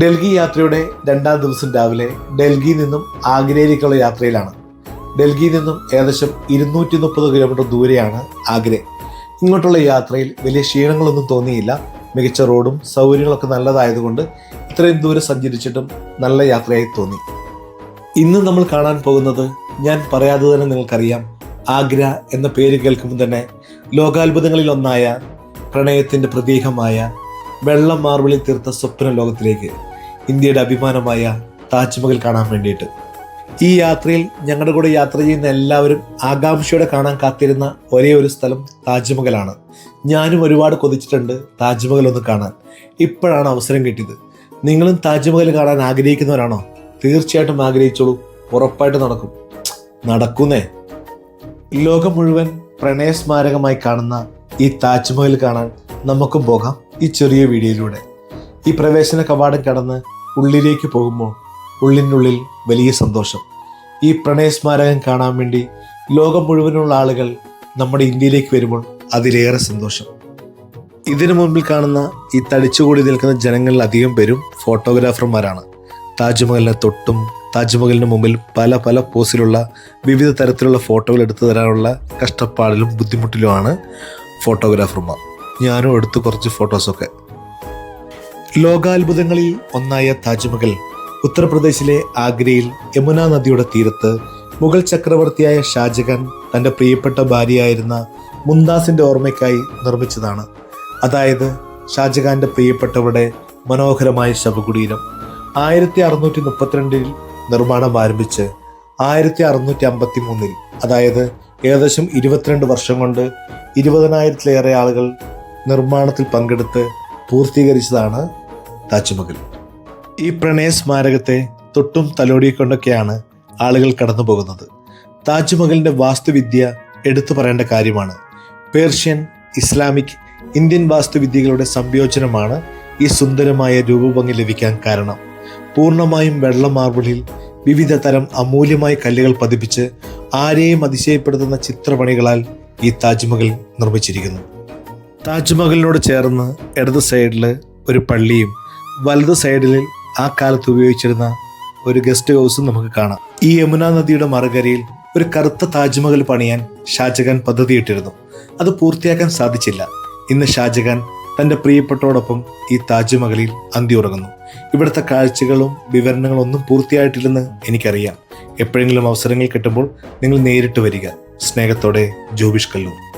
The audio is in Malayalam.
ഡൽഹി യാത്രയുടെ രണ്ടാം ദിവസം രാവിലെ ഡൽഹിയിൽ നിന്നും ആഗ്രയിലേക്കുള്ള യാത്രയിലാണ്. ഡൽഹിയിൽ നിന്നും ഏകദേശം ഇരുന്നൂറ്റി മുപ്പത് കിലോമീറ്റർ ദൂരെയാണ് ആഗ്ര ഇങ്ങോട്ടുള്ള യാത്രയിൽ വലിയ ക്ഷീണങ്ങളൊന്നും തോന്നിയില്ല. മികച്ച റോഡും സൗകര്യങ്ങളൊക്കെ നല്ലതായതുകൊണ്ട് ഇത്രയും ദൂരം സഞ്ചരിച്ചിട്ടും നല്ല യാത്രയായി തോന്നി. ഇന്ന് നമ്മൾ കാണാൻ പോകുന്നത് ഞാൻ പറയാതെ തന്നെ നിങ്ങൾക്കറിയാം. ആഗ്ര എന്ന പേര് കേൾക്കുമ്പോൾ തന്നെ ലോകാത്ഭുതങ്ങളിൽ ഒന്നായ പ്രണയത്തിന്റെ പ്രതീകമായ വെള്ളം മാർബിളിൽ തീർത്ത സ്വപ്ന ലോകത്തിലേക്ക് ഇന്ത്യയുടെ അഭിമാനമായ താജ്മഹൽ കാണാൻ വേണ്ടിയിട്ട്. ഈ യാത്രയിൽ ഞങ്ങളുടെ കൂടെ യാത്ര ചെയ്യുന്ന എല്ലാവരും ആകാംക്ഷയോടെ കാണാൻ കാത്തിരുന്ന ഒരേ ഒരു സ്ഥലം താജ്മഹലാണ്. ഞാനും ഒരുപാട് കൊതിച്ചിട്ടുണ്ട് താജ്മഹൽ ഒന്ന് കാണാൻ. ഇപ്പോഴാണ് അവസരം കിട്ടിയത്. നിങ്ങളും താജ്മഹൽ കാണാൻ ആഗ്രഹിക്കുന്നവരാണോ? തീർച്ചയായിട്ടും ആഗ്രഹിച്ചോളൂ. ഉറപ്പായിട്ട് നടക്കും. നടക്കുന്നേ. ലോകം മുഴുവൻ പ്രണയ സ്മാരകമായി കാണുന്ന ഈ താജ്മഹൽ കാണാൻ നമുക്കും പോകാം ഈ ചെറിയ വീഡിയോയിലൂടെ ഈ പ്രവേശന കവാടം കടന്ന് ഉള്ളിലേക്ക് പോകുമ്പോൾ ഉള്ളിനുള്ളിൽ വലിയ സന്തോഷം. ഈ പ്രണയസ്മാരകം കാണാൻ വേണ്ടി ലോകം മുഴുവനുള്ള ആളുകൾ നമ്മുടെ ഇന്ത്യയിലേക്ക് വരുമ്പോൾ അതിലേറെ സന്തോഷം. ഇതിനു മുമ്പിൽ കാണുന്ന ഈ തടിച്ചുകൂടി നിൽക്കുന്ന ജനങ്ങളിൽ അധികം പേരും ഫോട്ടോഗ്രാഫർമാരാണ്. താജ്മഹലിനെ തൊട്ടും താജ്മഹലിന് മുമ്പിൽ പല പല പോസിലുള്ള വിവിധ തരത്തിലുള്ള ഫോട്ടോകൾ എടുത്തു തരാനുള്ള കഷ്ടപ്പാടിലും ബുദ്ധിമുട്ടിലുമാണ് ഫോട്ടോഗ്രാഫർമാർ. ഞാനും എടുത്തു കുറച്ച് ഫോട്ടോസൊക്കെ. ലോകാത്ഭുതങ്ങളിൽ ഒന്നായ താജ്മഹൽ ഉത്തർപ്രദേശിലെ ആഗ്രയിൽ യമുന നദിയുടെ തീരത്ത് മുഗൾ ചക്രവർത്തിയായ ഷാജഹാൻ തന്റെ പ്രിയപ്പെട്ട ഭാര്യയായിരുന്ന മുന്താസിന്റെ ഓർമ്മയ്ക്കായി നിർമ്മിച്ചതാണ്. അതായത് ഷാജഹാന്റെ പ്രിയപ്പെട്ടവരുടെ മനോഹരമായ ശവകുടീരം. ആയിരത്തി അറുന്നൂറ്റി മുപ്പത്തിരണ്ടിൽ നിർമ്മാണം ആരംഭിച്ച് ആയിരത്തി അറുന്നൂറ്റി അമ്പത്തി മൂന്നിൽ അതായത് ഏകദേശം ഇരുപത്തിരണ്ട് വർഷം കൊണ്ട് ഇരുപതിനായിരത്തിലേറെ ആളുകൾ നിർമ്മാണത്തിൽ പങ്കെടുത്ത് പൂർത്തീകരിച്ചതാണ് താജ്മഹൽ. ഈ പ്രണയ സ്മാരകത്തെ തൊട്ടും തലോടിക്കൊണ്ടൊക്കെയാണ് ആളുകൾ കടന്നു പോകുന്നത് താജ്മഹലിന്റെ വാസ്തുവിദ്യ എടുത്തു പറയേണ്ട കാര്യമാണ്. പേർഷ്യൻ ഇസ്ലാമിക് ഇന്ത്യൻ വാസ്തുവിദ്യകളുടെ സംയോജനമാണ് ഈ സുന്ദരമായ രൂപഭംഗി ലഭിക്കാൻ കാരണം. പൂർണമായും വെള്ള മാർബിളിൽ വിവിധ തരം അമൂല്യമായ കല്ലുകൾ പതിപ്പിച്ച് ആരെയും അതിശയപ്പെടുത്തുന്ന ചിത്രപണികളാൽ ഈ താജ്മഹൽ നിർമ്മിച്ചിരിക്കുന്നു. താജ്മഹലിനോട് ചേർന്ന് ഇടത് സൈഡിൽ ഒരു പള്ളിയും വലത് സൈഡിൽ ആ കാലത്ത് ഉപയോഗിച്ചിരുന്ന ഒരു ഗസ്റ്റ് ഹൗസും നമുക്ക് കാണാം. ഈ യമുന നദിയുടെ മറുകരയിൽ ഒരു കറുത്ത താജ്മഹൽ പണിയാൻ ഷാജഹാൻ പദ്ധതിയിട്ടിരുന്നു. അത് പൂർത്തിയാക്കാൻ സാധിച്ചില്ല. ഇന്ന് ഷാജഹാൻ തന്റെ പ്രിയപ്പെട്ടോടൊപ്പം ഈ താജ്മഹലിൽ അന്തി ഉറങ്ങുന്നു. ഇവിടുത്തെ കാഴ്ചകളും വിവരണങ്ങളും ഒന്നും പൂർത്തിയായിട്ടില്ലെന്ന് എനിക്കറിയാം. എപ്പോഴെങ്കിലും അവസരങ്ങൾ കിട്ടുമ്പോൾ നിങ്ങൾ നേരിട്ട് വരിക. സ്നേഹത്തോടെ ജോബിഷ് കല്ലൂർ.